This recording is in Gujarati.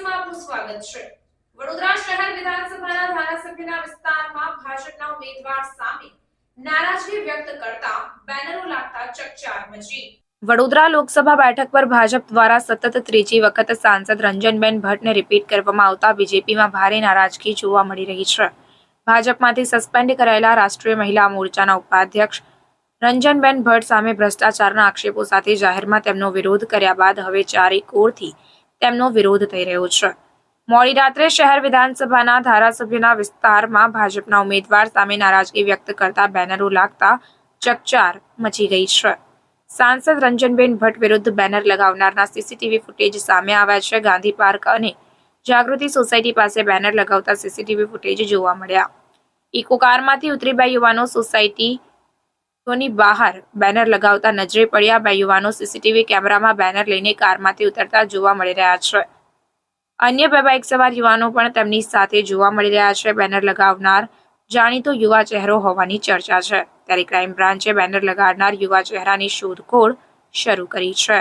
માં આપનું સ્વાગત છે. વડોદરા શહેર વિધાનસભાના ધારાસભ્યના વિસ્તારમાં ભાજપના ઉમેદવાર સામે નારાજગી વ્યક્ત કરતા બેનરો લાગતા ચકચાર મચી. વડોદરા લોકસભા બેઠક પર ભાજપ દ્વારા સતત ત્રીજી વખત સાંસદ રંજનબેન ભટ્ટને રિપીટ કરવામાં આવતા બીજેપીમાં ભારે નારાજગી જોવા મળી રહી છે. ભાજપમાંથી સસ્પેન્ડ કરાયેલા રાષ્ટ્રીય મહિલા મોરચાના ઉપાધ્યક્ષ રંજનબેન ભટ્ટ સામે ભ્રષ્ટાચારના આક્ષેપો સાથે જાહેરમાં તેમનો વિરોધ કર્યા બાદ હવે ચારેય કોરથી તેમનો વિરોધ થઈ રહ્યો છે. મોડી રાત્રે શહેર વિધાનસભાના ધારાસભ્યના વિસ્તારમાં ભાજપના ઉમેદવાર સામે નારાજગી વ્યક્ત કરતા બેનરો લાગતા ચકચાર મચી ગઈ છે. સાંસદ રંજનબેન ભટ્ટ વિરુદ્ધ બેનર લગાવનારના સીસીટીવી ફૂટેજ સામે આવ્યા છે ગાંધી પાર્ક અને જાગૃતિ સોસાયટી પાસે બેનર લગાવતા સીસીટીવી ફૂટેજ જોવા મળ્યા. ઇકો કારમાંથી ઉતરી બે યુવાનો સોસાયટીની બહાર બેનર લગાવતા નજરે પડ્યા બે યુવાનો સીસીટીવી કેમેરામાં બેનર લઈને કારમાંથી ઉતરતા જોવા મળી રહ્યા છે. અન્ય બે બાઇક સવાર યુવાનો પણ તેમની સાથે જોવા મળી રહ્યા છે. બેનર લગાવનાર જાણીતો યુવા ચહેરો હોવાની ચર્ચા છે. ત્યારે ક્રાઇમ બ્રાન્ચે બેનર લગાડનાર યુવા ચહેરાની શોધખોળ શરૂ કરી છે.